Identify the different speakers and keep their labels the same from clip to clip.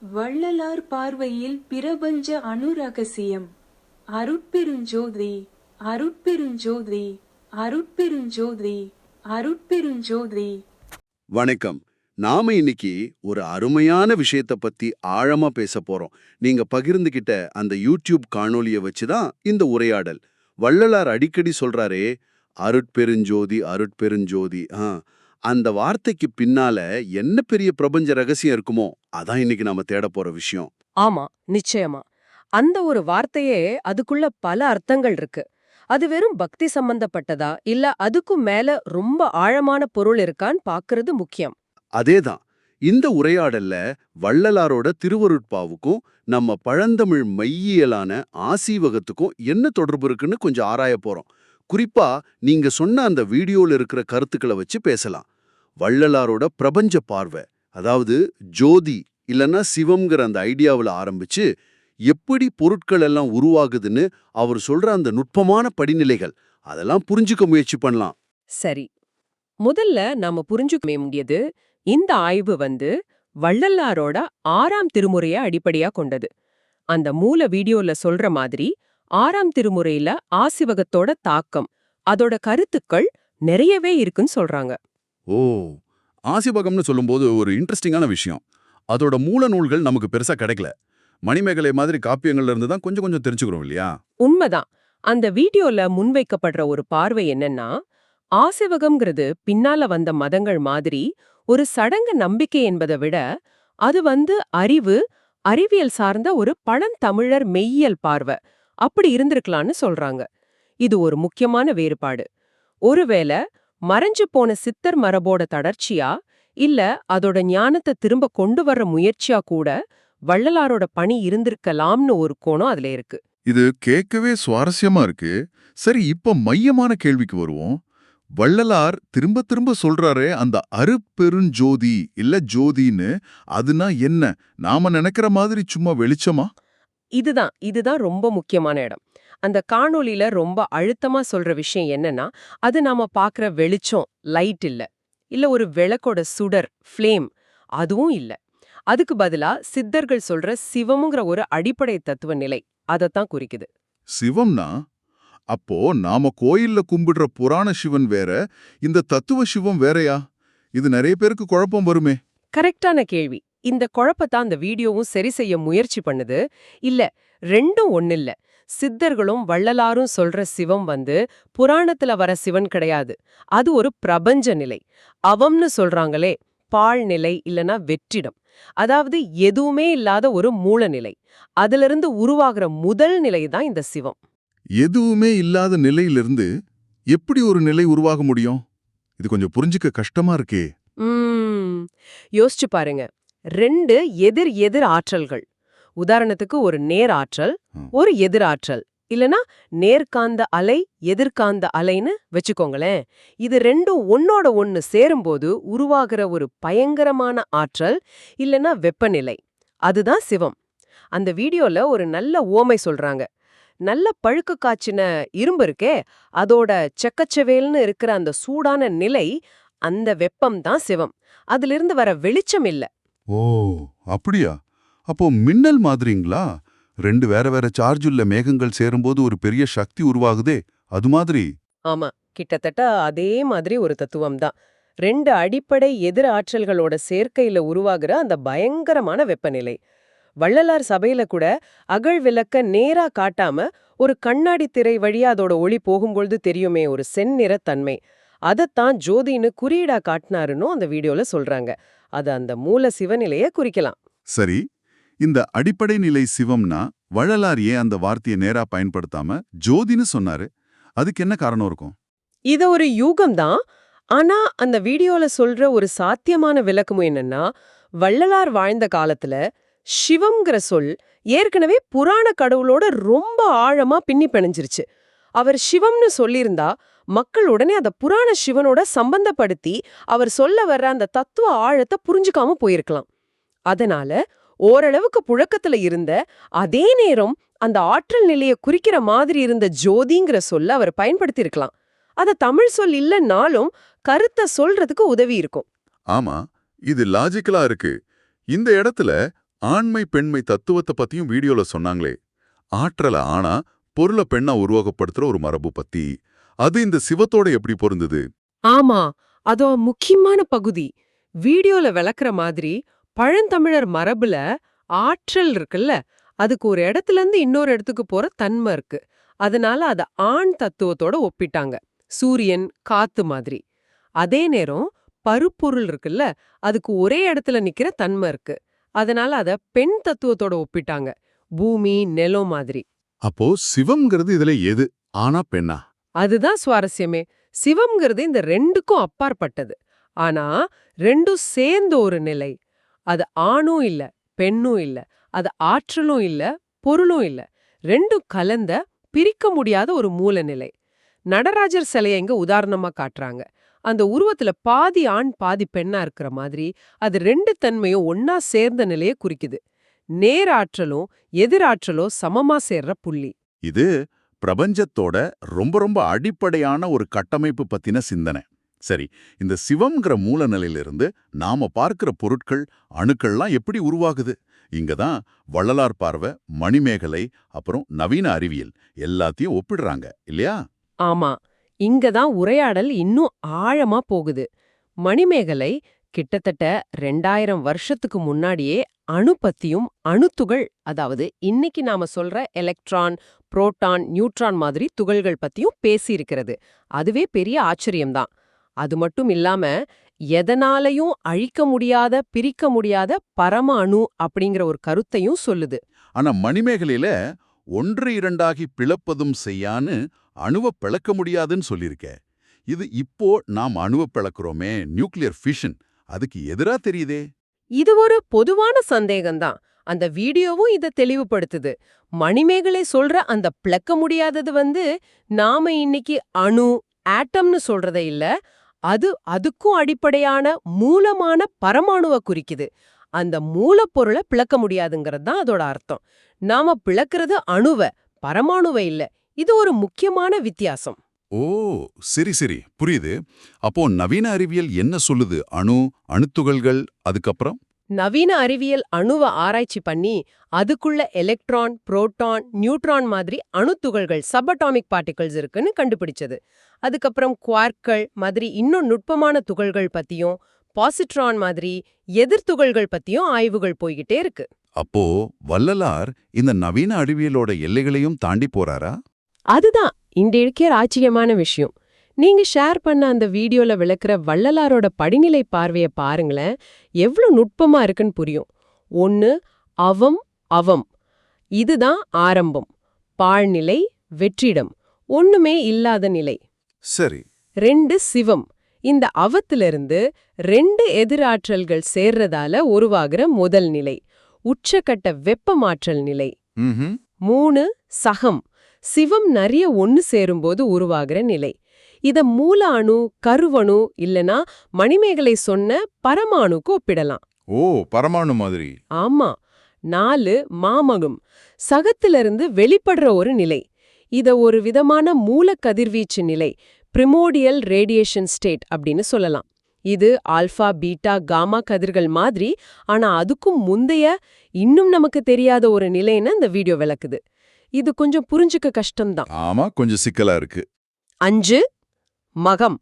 Speaker 1: வள்ளலார் பார்வையில் பிரபஞ்ச அனுரகசியம் அருட்பெருஞ்சோதி அருட்பெருஞ்சோதி அருட்பெருஞ்சோதி அருட்பெருஞ்சோதி.
Speaker 2: வணக்கம். நாம இன்னைக்கு ஒரு அருமையான விஷயத்த பத்தி ஆழமா பேச போறோம். நீங்க பகிர்ந்துகிட்ட அந்த யூடியூப் காணொளிய வச்சு தான் இந்த உரையாடல். வள்ளலார் அடிக்கடி சொல்றாரே அருட்பெருஞ்சோதி அருட்பெருஞ்சோதி. ஆ அந்த வார்த்தைக்கு பின்னால என்ன பெரிய பிரபஞ்ச ரகசியம் இருக்குமோ அதான் இன்னைக்கு நாம தேட போற விஷயம்.
Speaker 3: ஆமா நிச்சயமா. அந்த ஒரு வார்த்தையே அதுக்குள்ள பல அர்த்தங்கள் இருக்கு. அது வெறும் பக்தி சம்பந்தப்பட்டதா? இல்ல அதுக்கும் மேல ரொம்ப ஆழமான பொருள் இருக்கான்னு பாக்குறது முக்கியம்.
Speaker 2: அதேதான். இந்த உரையாடல்ல வள்ளலாரோட திருவருட்பாவுக்கும் நம்ம பழந்தமிழ் மையியலான ஆசீவகத்துக்கும் என்ன தொடர்பு இருக்குன்னு கொஞ்சம் ஆராய போறோம். குறிப்பா நீங்க சொன்ன அந்த வீடியோல இருக்கிற கருத்துக்களை வச்சு பேசலாம். வள்ளலாரோட பிரபஞ்ச பார்வை அதாவது ஜோதி இல்லனா சிவம்ங்கிற அந்த ஐடியாவுல ஆரம்பிச்சு எப்படி பொருட்கள் எல்லாம் உருவாகுதுன்னு அவர் சொல்ற அந்த நுட்பமான படிநிலைகள் அதெல்லாம் புரிஞ்சுக்க முயற்சி பண்ணலாம்.
Speaker 3: சரி. முதல்ல நாம புரிஞ்சுக்க வேண்டியது இந்த ஆய்வு வந்து வள்ளலாரோட ஆறாம் திருமுறைய அடிப்படையா கொண்டது. அந்த மூல வீடியோல சொல்ற மாதிரி ஆறாம் திருமுறையில ஆசிவகத்தோட தாக்கம். அதோட கருத்துக்கள் நிறையவே இருக்குன்னு சொல்றாங்க.
Speaker 4: ஓ ஆசிபகம்னு சொல்லும்போது ஒரு இன்ட்ரெஸ்டிங்கான விஷயம். அதோட மூல நூல்கள் நமக்கு பெருசா கிடைக்கல. மணிமேகலை மாதிரி காப்பியங்கள்ல இருந்து தான் கொஞ்சம் கொஞ்சம் தெரிஞ்சுக்கிறோம் இல்லையா?
Speaker 3: உண்மைதான். அந்த வீடியோல முன்வைக்கப்படுற ஒரு பார்வை என்னன்னா ஆசிவகம்ங்கிறது பின்னால வந்த மதங்கள் மாதிரி ஒரு சடங்கு நம்பிக்கை என்பதை விட அது வந்து அறிவு அறிவியல் சார்ந்த ஒரு பழந்தமிழர் மெய்யியல் பார்வை. அப்படி இருந்திருக்கலாம்னு சொல்றாங்க. இது ஒரு முக்கியமான வேறுபாடு. ஒருவேளை மறைஞ்சு போன சித்தர் மரபோட தடர்ச்சியா இல்ல அதோட ஞானத்தை திரும்ப கொண்டு வர்ற முயற்சியா கூட வள்ளலாரோட பணி இருந்திருக்கலாம்னு ஒரு கோணம் அதுல இருக்கு.
Speaker 4: இது கேட்கவே சுவாரஸ்யமா இருக்கு. சரி இப்ப மையமான கேள்விக்கு வருவோம். வள்ளலார் திரும்ப திரும்ப சொல்றாரே அந்த அருப்பெருஞ்சோதி இல்ல ஜோதின்னு அதுனா என்ன? நாம நினைக்கிற மாதிரி சும்மா வெளிச்சமா?
Speaker 3: இதுதான் இதுதான் ரொம்ப முக்கியமான இடம். அந்த காணொளியில ரொம்ப அழுத்தமா சொல்ற விஷயம் என்னன்னா அது நாம பாக்குற வெளிச்சம் லைட் இல்ல. இல்ல ஒரு விளக்கோட சுடர் ஃப்ளேம் அதுவும் இல்ல. அதுக்கு பதிலா சித்தர்கள் சொல்ற சிவமுங்கிற ஒரு அடிப்படை தத்துவ நிலை அதத்தான் குறிக்குது.
Speaker 4: சிவம்னா அப்போ நாம கோயில்ல கும்பிடுற புராண சிவன் வேற இந்த தத்துவ சிவம் வேறயா? இது நிறைய பேருக்கு குழப்பம் வருமே.
Speaker 3: கரெக்டான கேள்வி. இந்த குழப்பத்தான் அந்த வீடியோவும் சரி செய்ய முயற்சி பண்ணுது. இல்ல ரெண்டும் ஒண்ணில்ல. சித்தர்களும் வள்ளலாரும் சொல்ற சிவம் வந்து புராணத்துல வர சிவன் கிடையாது. அது ஒரு பிரபஞ்ச நிலை. அவம்னு சொல்றாங்களே பாழ் நிலை இல்லனா வெற்றிடம். அதாவது எதுவுமே இல்லாத ஒரு மூல நிலை. அதிலிருந்து உருவாகிற முதல் நிலை தான் இந்த சிவம்.
Speaker 4: எதுவுமே இல்லாத நிலையிலிருந்து எப்படி ஒரு நிலை உருவாக முடியும்? இது கொஞ்சம் புரிஞ்சுக்க கஷ்டமா இருக்கே.
Speaker 3: உம் யோசிச்சு பாருங்க. ரெண்டு எதிர் எதிர் ஆற்றல்கள். உதாரணத்துக்கு ஒரு நேர் ஆற்றல். ஒரு எதிர் ஆற்றல். இல்லனா நேர்காந்த அலை எதிர்காந்த அலைன்னு வச்சுக்கோங்களேன். இது ரெண்டும் ஒன்னோட ஒன்னு சேரும்போது உருவாகிற ஒரு பயங்கரமான ஆற்றல் இல்லனா வெப்பநிலை. அதுதான் சிவம். அந்த வீடியோல ஒரு நல்ல ஓமை சொல்றாங்க. நல்ல பழுக்க காய்ச்சின இரும்பு இருக்கே அதோட செக்கச்செவேல்னு இருக்கிற அந்த சூடான நிலை அந்த வெப்பம் தான் சிவம். அதிலிருந்து வர வெளிச்சம் இல்ல.
Speaker 4: ஓ அப்படியா? அப்போ மின்னல் மாதிரிங்களா? ரெண்டு வேற வேற சார்ஜ் உள்ள மேகங்கள் சேரும்போது ஒரு பெரிய சக்தி உருவாகுதே அது மாதிரி.
Speaker 3: ஆமா கிட்டத்தட்ட அதே மாதிரி ஒரு தத்துவம் தான் ரெண்டு அடிப்படை எதிர் ஆற்றல்களோட சேர்க்கையில உருவாகிற அந்த பயங்கரமான வெப்பநிலை. வள்ளலார் சபையில கூட அகழ் விளக்க நேரா காட்டாம ஒரு கண்ணாடி திரை வழியா அதோட ஒளி போகும்பொழுது தெரியுமே ஒரு செந்நிற தன்மை. அதத்தான் ஜோதின்னு குறியீடா காட்டினாருன்னு அந்த வீடியோல சொல்றாங்க. அது அந்த மூல சிவநிலைய குறிக்கலாம்.
Speaker 4: சரி. இந்த அடிப்படை நிலை சிவம்னா வள்ளலார் ஏன் அந்த வார்த்தையை நேரா பயன்படுத்தாம ஜோதின்னு சொன்னாரு. அதுக்கு என்ன காரணம் இருக்கும்?
Speaker 3: இது ஒரு யூகம்தான். ஆனா அந்த வீடியோல சொல்ற ஒரு சாத்தியமான விளக்கமும் என்னன்னா வள்ளலார் வாழ்ந்த காலத்துல சிவம்ங்கிற சொல் ஏற்கனவே புராண கடவுளோட ரொம்ப ஆழமா பின்னி பிணைஞ்சிருச்சு. அவர் சிவம்னு சொல்லியிருந்தா மக்கள் உடனே அதை புராண சிவனோட சம்பந்தப்படுத்தி அவர் சொல்ல வர்ற அந்த தத்துவ ஆழத்தை புரிஞ்சுக்காம போயிருக்கலாம். அதனால ஓரளவுக்கு புழக்கத்துல இருந்த அதே நேரம் அந்த ஆற்றல் நிலைய குறிக்கிற மாதிரி இருந்த ஜோதிங்கிற சொல்ல அவர் பயன்படுத்தியிருக்கலாம். அத தமிழ் சொல் இல்லைன்னாலும் கருத்தை சொல்றதுக்கு உதவி இருக்கும்.
Speaker 4: ஆமா இது லாஜிக்கலா இருக்கு. இந்த இடத்துல ஆண்மை பெண்மை தத்துவத்தை பத்தியும் வீடியோல சொன்னாங்களே. ஆற்றல ஆனா பொருளை பெண்ணா உருவகப்படுத்துற ஒரு மரபு பத்தி அது இந்த சிவத்தோட எப்படி பொருந்தது?
Speaker 3: ஆமா அதோ முக்கியமான பகுதி. வீடியோல விளக்குற மாதிரி பழந்தமிழர் மரபுல ஆற்றல் இருக்குல்ல அதுக்கு ஒரு இடத்துல இருந்து இன்னொரு இடத்துக்கு போற தன்மை இருக்கு. அதனால அத ஆண் தத்துவத்தோட ஒப்பிட்டாங்க. சூரியன் காத்து மாதிரி. அதே நேரம் பருப்பொருள் இருக்குல்ல அதுக்கு ஒரே இடத்துல நிக்கிற தன்மை இருக்கு. அதனால அத பெண் தத்துவத்தோட ஒப்பிட்டாங்க. பூமி நிலம் மாதிரி.
Speaker 4: அப்போ சிவம்ங்கிறது இதுல எது? ஆனா பெண்ணா?
Speaker 3: அதுதான் சுவாரஸ்யமே. சிவம்ங்கிறது இந்த ரெண்டுக்கும் அப்பாற்பட்டது. ஆனா ரெண்டும் சேர்ந்த ஒரு நிலை. அது ஆணும் இல்ல பெண்ணும் இல்ல அது ஆற்றலும் இல்ல பொருளும் இல்ல. ரெண்டும் கலந்த பிரிக்க முடியாத ஒரு மூல நிலை நடராஜர் சிலைய இங்க உதாரணமா காட்டுறாங்க. அந்த உருவத்துல பாதி ஆண் பாதி பெண்ணா இருக்கிற மாதிரி அது ரெண்டு தன்மையும் ஒன்னா சேர்ந்த நிலையை குறிக்குது. நேராற்றலும் எதிராற்றலும் சமமா சேர்ற புள்ளி.
Speaker 4: இது பிரபஞ்சத்தோட ரொம்ப ரொம்ப அடிப்படையான ஒரு கட்டமைப்பு பத்தின சிந்தனை. சரி இந்த சிவம்ங்கிற மூல நிலையிலிருந்து நாம பார்க்கிற பொருட்கள் அணுக்கள்லாம் எப்படி உருவாகுது? இங்க தான் வள்ளலார் பார்வை மணிமேகலை அப்புறம் நவீன அறிவியல் எல்லாத்தையும் ஒப்பிடுறாங்க இல்லையா?
Speaker 3: ஆமா இங்க தான் உரையாடல் இன்னும் ஆழமா போகுது. மணிமேகலை கிட்டத்தட்ட ரெண்டாயிரம் வருஷத்துக்கு முன்னாடியே அணு பத்தியும் அணுத்துகள் அதாவது இன்னைக்கு நாம சொல்ற எலக்ட்ரான் புரோட்டான் நியூட்ரான் மாதிரி துகள்கள் பத்தியும் பேசியிருக்கிறது. அதுவே பெரிய ஆச்சரியம்தான். அது மட்டும் இல்லாம எதனாலையும் அழிக்க முடியாத பிரிக்க முடியாத பரம அணு அப்படிங்கிற ஒரு கருத்தையும் சொல்லுது.
Speaker 4: ஆனா மணிமேகலையில ஒன்று இரண்டாகி பிளப்பதும் செய்யான்னு அணுவ பிளக்க முடியாதுன்னு சொல்லியிருக்க. இது இப்போ நாம் அணுவ பிளக்குறோமே நியூக்ளியர் ஃபிஷன் அதுக்கு எதிரா தெரியுதே.
Speaker 3: இது ஒரு பொதுவான சந்தேகம்தான். அந்த வீடியோவும் இத தெளிவுபடுத்துது. மணிமேகலை சொல்ற அந்த பிளக்க முடியாதது வந்து நாம இன்னைக்கு அணு ஆட்டம்னு சொல்றதை இல்ல அது அதுக்கும் அடிப்படையான மூலமான பரமாணுவை குறிக்குது. அந்த மூலப்பொருளை பிளக்க முடியாதுங்கிறது தான் அதோட அர்த்தம். நாம பிளக்கிறது அணுவை பரமாணுவை இல்ல. இது ஒரு முக்கியமான வித்தியாசம்.
Speaker 4: ஓ சரி சரி. புரியுது. அப்போ நவீன அறிவியல் என்ன சொல்லுது? அணு அணுத்துகள்கள் அதுக்கப்புறம்?
Speaker 3: நவீன அறிவியல் அணுவை ஆராய்ச்சி பண்ணி அதுக்குள்ள எலக்ட்ரான் புரோட்டான் நியூட்ரான் மாதிரி அணுத்துகள்கள் சபட்டாமிக் பார்ட்டிகல்ஸ் இருக்குன்னு கண்டுபிடிச்சது. அதுக்கப்புறம் குவார்க்கள் மாதிரி இன்னும் நுட்பமான துகள்கள் பத்தியும் பாசிட்ரான் மாதிரி எதிர்த்துகள்கள் பத்தியும் ஆய்வுகள் போய்கிட்டே இருக்கு.
Speaker 4: அப்போ வள்ளலார் இந்த நவீன அறிவியலோட எல்லைகளையும் தாண்டி போறாரா?
Speaker 3: அதுதான். இந்த இருக்கிற ஆச்சரியமான விஷயம். நீங்க ஷேர் பண்ண அந்த வீடியோல விளக்குற வள்ளலாரோட படிநிலை பார்வைய பாருங்களேன். எவ்வளவு நுட்பமா இருக்குன்னு புரியும். ஒன்னு அவம் அவம். இதுதான் ஆரம்பம். பாழ்நிலை வெற்றிடம். ஒண்ணுமே இல்லாத நிலை.
Speaker 4: சரி.
Speaker 3: ரெண்டு சிவம். இந்த அவத்திலிருந்து ரெண்டு எதிராற்றல்கள் சேர்றதால உருவாகிற முதல் நிலை. உச்சக்கட்ட வெப்பமாற்றல் நிலை. மூணு சகம். சிவம் நிறைய ஒன்னு சேரும்போது உருவாகிற நிலை. இத மூல அணு கருவணு இல்லனா மணிமேகலை சொன்ன பரமாணுக்கு ஒப்பிடலாம்.
Speaker 4: ஓ பரமாணு மாதிரி.
Speaker 3: ஆமா. நாலு மாமகம். சகத்திலிருந்து வெளிப்படுற ஒரு நிலை. இத ஒரு விதமான மூல கதிர்வீச்சு நிலை. பிரிமோடியல் ரேடியேஷன் ஸ்டேட் அப்படின்னு சொல்லலாம். இது ஆல்பா பீட்டா காமா கதிர்கள் மாதிரி ஆனா அதுக்கும் முந்தைய இன்னும் நமக்கு தெரியாத ஒரு நிலைன்னு இந்த வீடியோ விளக்குது. இது கொஞ்சம் புரிஞ்சுக்க கஷ்டம்தான்.
Speaker 4: ஆமா கொஞ்சம் சிக்கலா இருக்கு.
Speaker 3: அஞ்சு மகம்.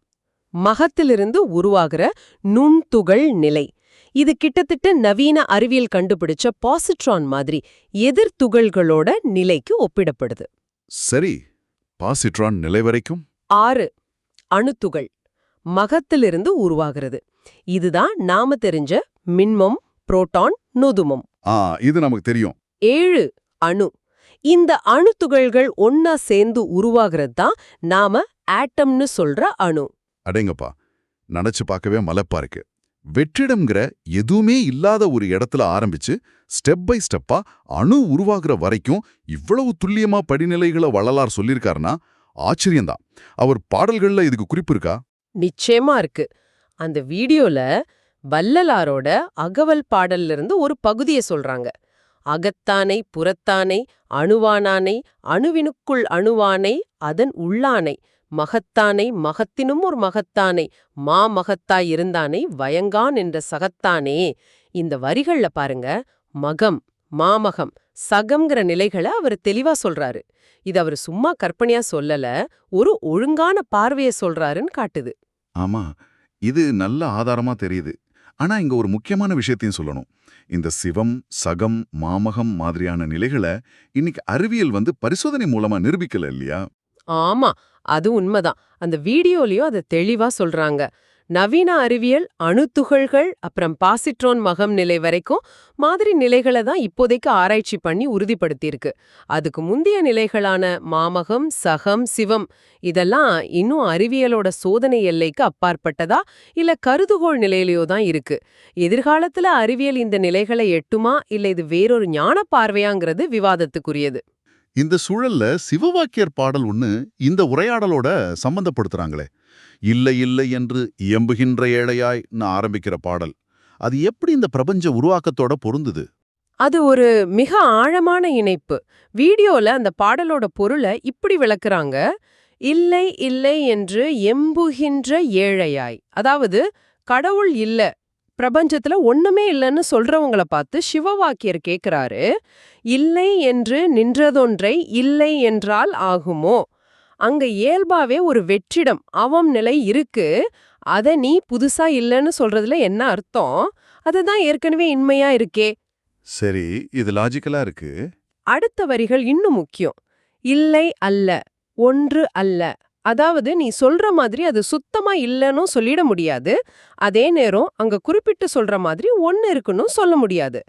Speaker 3: மகத்திலிருந்து உருவாகிற நுண்துகள் நிலை. இது கிட்டத்தட்ட நவீன அறிவியல் கண்டுபிடிச்ச பாசிட்ரான் மாதிரி எதிர்த்துகள்களோட நிலைக்கு ஒப்பிடப்படுது.
Speaker 4: சரி பாசிட்ரான் நிலை வரைக்கும்?
Speaker 3: ஆறு அணுத்துகள். மகத்திலிருந்து உருவாகிறது. இதுதான் நாம தெரிஞ்ச மின்மம் புரோட்டான் நொதுமம்.
Speaker 4: இது நமக்கு தெரியும்.
Speaker 3: ஏழு அணு. இந்த அணுத்துகள்கள் ஒன்னா சேர்ந்து உருவாகிறது தான் நாம ஆட்டம்னு சொல்ற அணு.
Speaker 4: அடேங்கப்பா நினைச்சு பார்க்கவே மலைப்பா இருக்கு. வெற்றிடம்ங்கிற எதுவுமே இல்லாத ஒரு இடத்துல ஆரம்பிச்சு ஸ்டெப் பை ஸ்டெப்பா அணு உருவாகுற வரைக்கும் இவ்வளவு துல்லியமா படிநிலைகளை வள்ளலார் சொல்லியிருக்காருன்னா ஆச்சரியம்தான். அவர் பாடல்கள்ல இதுக்கு குறிப்பு இருக்கா?
Speaker 3: நிச்சயமா இருக்கு. அந்த வீடியோல வள்ளலாரோட அகவல் பாடல்ல இருந்து ஒரு பகுதியை சொல்றாங்க. அகத்தானை புறத்தானை அணுவானானை அணுவினுக்குள் அணுவானை அதன் உள்ளானை. மகத்தானை மகத்தினும் ஒரு மகத்தானை மா மகத்தாய் இருந்தானை வயங்கான் என்ற சகத்தானே. இந்த வரிகள்ல பாருங்க மகம் மாமகம் சகம்ங்கிற நிலைகளை அவர் தெளிவா சொல்றாரு. இது அவர் சும்மா கற்பனையா சொல்லல ஒரு ஒழுங்கான பார்வைய சொல்றாருன்னு காட்டுது.
Speaker 4: ஆமா இது நல்ல ஆதாரமா தெரியுது. ஆனா இங்க ஒரு முக்கியமான விஷயத்தையும் சொல்லணும். இந்த சிவம் சகம் மாமகம் மாதிரியான நிலைகளை இன்னைக்கு அறிவியல் வந்து பரிசோதனை மூலமா நிரூபிக்கல இல்லையா?
Speaker 3: ஆமா அது உண்மைதான். அந்த வீடியோலயும் அதை தெளிவா சொல்றாங்க. நவீன அறிவியல் அணுத்துகள்கள் அப்புறம் பாசிட்ரோன் மகம் நிலை வரைக்கும் மாதிரி நிலைகளை தான் இப்போதைக்கு ஆராய்ச்சி பண்ணி உறுதிப்படுத்தியிருக்கு. அதுக்கு முந்தைய நிலைகளான மாமகம் சகம் சிவம் இதெல்லாம் இன்னும் அறிவியலோட சோதனை எல்லைக்கு அப்பாற்பட்டதா இல்ல கருதுகோள் நிலையிலயோ தான் இருக்கு. எதிர்காலத்துல அறிவியல் இந்த நிலைகளை எட்டுமா இல்ல இது வேறொரு ஞான பார்வையாங்கிறது விவாதத்துக்குரியது.
Speaker 4: இந்த சூழல்ல சிவவாக்கியர் பாடல் ஒண்ணு இந்த உரையாடலோட சம்பந்தப்படுத்துறாங்களே. இல்லை இல்லை என்று இயம்புகின்ற ஏழையாய்னு ஆரம்பிக்கிற பாடல். அது எப்படி இந்த பிரபஞ்ச உருவாக்கத்தோட பொருந்துது?
Speaker 3: அது ஒரு மிக ஆழமான இணைப்பு. வீடியோல அந்த பாடலோட பொருளை இப்படி விளக்குறாங்க. இல்லை இல்லை என்று எம்புகின்ற ஏழையாய். அதாவது கடவுள் இல்ல பிரபஞ்சத்துல ஒண்ணுமே இல்லைன்னு சொல்றவங்கள பார்த்து சிவவாக்கியர் கேக்குறாரு இல்லை என்று நின்றதொன்றை இல்லை என்றால் ஆகுமோ? அங்க இயல்பாவே ஒரு வெற்றிடம் அவம் நிலை இருக்கு அத நீ புதுசா இல்லைன்னு சொல்றதுல என்ன அர்த்தம்? அதுதான் ஏற்கனவே இன்மையா இருக்கே.
Speaker 4: சரி இது லாஜிக்கலா இருக்கு.
Speaker 3: அடுத்த வரிகள் இன்னும் முக்கியம். இல்லை அல்ல ஒன்று அல்ல அதாவது நீ சொல்ற மாதிரி அது சுத்தமா இல்லைன்னு சொல்லிட முடியாது. அதே நேரம் அங்க குறிப்பிட்டு சொல்ற மாதிரி ஒன்னு இருக்குன்னு சொல்ல முடியாது.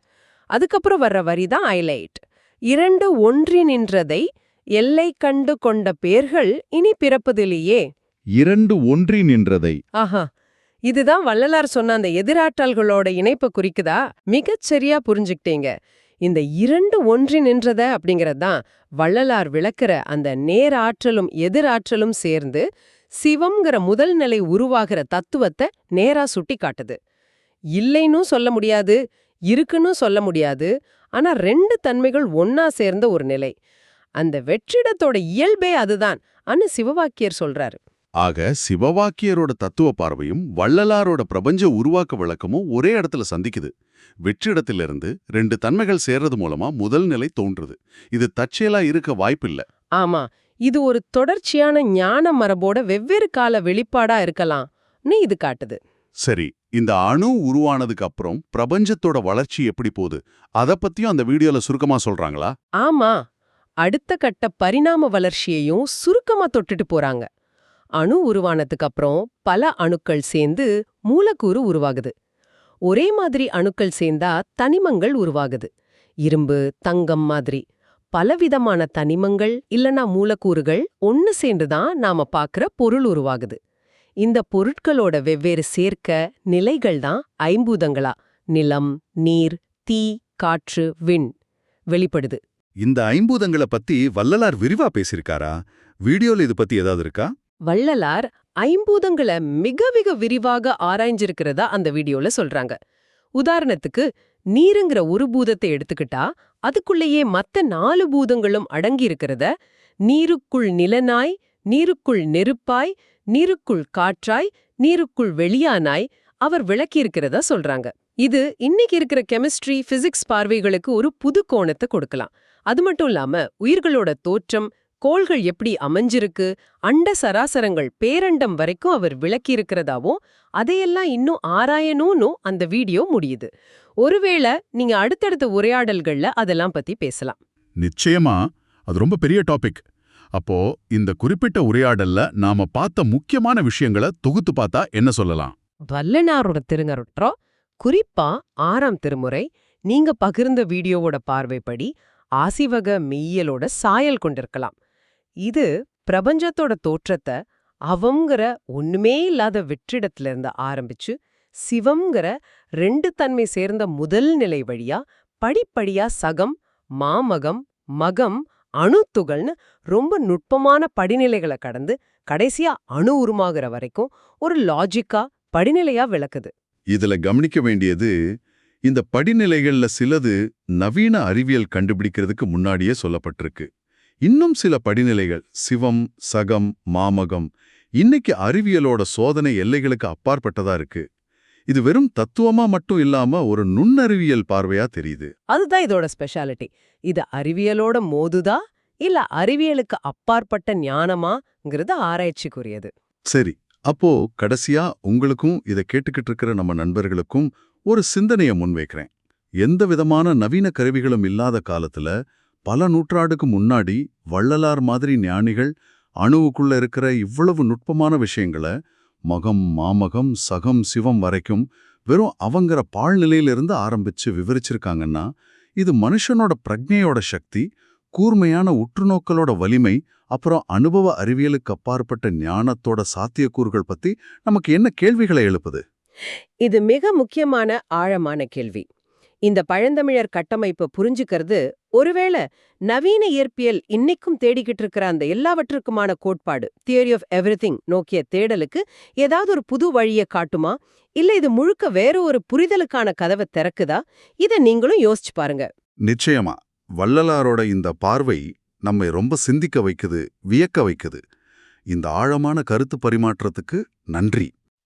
Speaker 3: அதுக்கப்புறம் வர்ற வரி தான் ஹைலைட் இரண்டு ஒன்றி நின்றதை எல்லை கண்டு கொண்ட பேர்கள் இனி பிறப்பதிலேயே
Speaker 4: இரண்டு ஒன்றி நின்றதை.
Speaker 3: ஆஹா. இதுதான் வள்ளலார் சொன்ன அந்த எதிராற்றல்களோட இணைப்பை குறிக்குதா? மிகச் சரியா புரிஞ்சுக்கிட்டீங்க. இந்த இரண்டு ஒன்றி நின்றத அப்படிங்கறது தான் வள்ளலார் விளக்கிற அந்த நேராற்றலும் எதிராற்றலும் சேர்ந்து சிவம்ங்கிற முதல் நிலை உருவாகிற தத்துவத்தை நேரா சுட்டி காட்டுது இல்லைன்னு சொல்ல முடியாது இருக்குன்னு சொல்ல முடியாது ஆனா ரெண்டு தன்மைகள் ஒன்னா சேர்ந்த ஒரு நிலை. அந்த வெற்றிடத்தோட இயல்பே அதுதான் அன்னு சிவவாக்கியர் சொல்றாரு.
Speaker 4: ஆக சிவவாக்கியரோட தத்துவ பார்வையும் வள்ளலாரோட பிரபஞ்ச உருவாக்க விளக்கமும் ஒரே இடத்துல சந்திக்குது. வெற்றிடத்திலிருந்து ரெண்டு தன்மைகள் சேர்றது மூலமா முதல் நிலை தோன்றுது. இது தற்செயலா இருக்க வாய்ப்பில்ல.
Speaker 3: ஆமா. இது ஒரு தொடர்ச்சியான ஞான மரபோட வெவ்வேறு கால வெளிப்பாடா இருக்கலாம்னு இது காட்டுது.
Speaker 4: சரி. இந்த அணு உருவானதுக்கு அப்புறம் பிரபஞ்சத்தோட வளர்ச்சி எப்படி போகுது? அத பத்தியும் அந்த வீடியோல சுருக்கமா சொல்றாங்களா?
Speaker 3: ஆமா. அடுத்த கட்ட பரிணாம வளர்ச்சியையும் சுருக்கமா தொட்டுட்டு போறாங்க. அணு உருவானதுக்கு அப்புறம் பல அணுக்கள் சேர்ந்து மூலக்கூறு உருவாகுது. ஒரே மாதிரி அணுக்கள் சேர்ந்தா தனிமங்கள் உருவாகுது. இரும்பு தங்கம் மாதிரி. பலவிதமான தனிமங்கள் இல்லனா மூலக்கூறுகள் ஒன்னு சேர்ந்துதான் நாம பாக்குற பொருள் உருவாகுது. இந்த பொருட்களோட வெவ்வேறு சேர்க்க நிலைகள் தான் ஐம்பூதங்களா? நிலம் நீர் தீ காற்று விண் வெளிப்படுது.
Speaker 4: இந்த ஐம்பூதங்களை பத்தி வள்ளலார் விரிவா பேசியிருக்காரா வீடியோல இது பத்தி ஏதாவது இருக்கா?
Speaker 3: வள்ளலார் ஐம்பூதங்களை மிக மிக விரிவாக ஆராய்ஞ்சிருக்கிறதா அந்த வீடியோல சொல்றாங்க. உதாரணத்துக்கு நீருங்கிற ஒரு பூதத்தை எடுத்துக்கிட்டா அதுக்குள்ளேயே மத்த நாலு பூதங்களும் அடங்கி இருக்கிறத நீருக்குள் நிலனாய் நீருக்குள் நெருப்பாய் நீருக்குள் காற்றாய் நீருக்குள் வெளியானாய் அவர் விளக்கியிருக்கிறதா சொல்றாங்க. இது இன்னைக்கு இருக்கிற கெமிஸ்ட்ரி பிசிக்ஸ் பார்வைகளுக்கு ஒரு புது கோணத்தை கொடுக்கலாம். அது மட்டும் இல்லாம உயிர்களோட தோற்றம் கோள்கள் எப்படி அமைஞ்சிருக்கு அண்ட சராசரங்கள் பேரண்டம் வரைக்கும் அவர் விளக்கியிருக்கிறதாவும் அதையெல்லாம் இன்னும் ஆராயணும்னு அந்த வீடியோ முடியுது. ஒருவேளை நீங்க அடுத்தடுத்த உரையாடல்கள்ல அதெல்லாம் பத்தி பேசலாம்.
Speaker 4: நிச்சயமா அது ரொம்ப பெரிய டாபிக். அப்போ இந்த குறிப்பிட்ட உரையாடல்ல நாம பார்த்த முக்கியமான விஷயங்களை தொகுத்து பார்த்தா என்ன சொல்லலாம்?
Speaker 3: வல்லனாரோட திருங்கருட்டம் குறிப்பா ஆறாம் திருமுறை நீங்க பகிர்ந்த வீடியோவோட பார்வைப்படி ஆசிவக மெய்யலோட சாயல் கொண்டிருக்கலாம். இது பிரபஞ்சத்தோட தோற்றத்தை அவங்கிற ஒண்ணுமே இல்லாத வெற்றிடத்துல இருந்து ஆரம்பிச்சு சிவம்ங்கிற ரெண்டு தன்மை சேர்ந்த முதல் நிலை வழியா படிப்படியா சகம் மாமகம் மகம் அணுத்துகள்னு ரொம்ப நுட்பமான படிநிலைகளை கடந்து கடைசியா அணு உருமாகிற வரைக்கும் ஒரு லாஜிக்கா படிநிலையா விளக்குது.
Speaker 4: இதுல கவனிக்க வேண்டியது இந்த படிநிலைகள்ல சிலது நவீன அறிவியல் கண்டுபிடிக்கிறதுக்கு முன்னாடியே சொல்லப்பட்டிருக்கு. இன்னும் சில படிநிலைகள் சிவம் சகம் மாமகம் இன்னைக்கு அறிவியலோட சோதனை எல்லைகளுக்கு அப்பாற்பட்டதா இருக்கு. இது வெறும் தத்துவமா மட்டும் இல்லாம ஒரு நுண்ணறிவியல் பார்வையா தெரியுது.
Speaker 3: அதுதான் இதோட ஸ்பெஷாலிட்டி இது அறிவியலோட மோதுதா இல்ல அறிவியலுக்கு அப்பாற்பட்ட ஞானமாங்கிறது ஆராய்ச்சிக்குரியது?
Speaker 4: சரி அப்போ கடைசியா உங்களுக்கும் இதை கேட்டுக்கிட்டு இருக்கிற நம்ம நண்பர்களுக்கும் ஒரு சிந்தனையை முன்வைக்கிறேன். எந்த விதமான நவீன கருவிகளும் இல்லாத காலத்துல பல நூற்றாண்டுக்கு முன்னாடி வள்ளலார் மாதிரி ஞானிகள் அணுவுக்குள்ள இருக்கிற இவ்வளவு நுட்பமான விஷயங்களை மகம் மாமகம் சகம் சிவம் வரைக்கும் வெறும் அவங்கிற பாழ்நிலையிலிருந்து ஆரம்பிச்சு விவரிச்சிருக்காங்கன்னா இது மனுஷனோட பிரக்ஞையோட சக்தி கூர்மையான உற்றுநோக்கலோட வலிமை அப்புறம் அனுபவ அறிவியலுக்கு அப்பாற்பட்ட ஞானத்தோட சாத்தியக்கூறுகள் பத்தி நமக்கு என்ன கேள்விகளை எழுப்புது?
Speaker 3: இது மிக முக்கியமான ஆழமான கேள்வி. இந்த பழந்தமிழர் கட்டமைப்பை புரிஞ்சுக்கிறது ஒருவேளை நவீன இயற்பியல் இன்னைக்கும் தேடிக்கிட்டு இருக்கிற அந்த எல்லாவற்றுக்குமான கோட்பாடு தியரி ஆஃப் எவ்ரிதிங் நோக்கிய தேடலுக்கு ஏதாவது ஒரு புது வழியை காட்டுமா? இல்ல இது முழுக்க வேற ஒரு புரிதலுக்கான கதவை திறக்குதா? இதை நீங்களும் யோசிச்சு பாருங்க.
Speaker 4: நிச்சயமா. வள்ளலாரோட இந்த பார்வை நம்மை ரொம்ப சிந்திக்க வைக்குது வியக்க வைக்குது. இந்த ஆழமான கருத்து பரிமாற்றத்துக்கு நன்றி.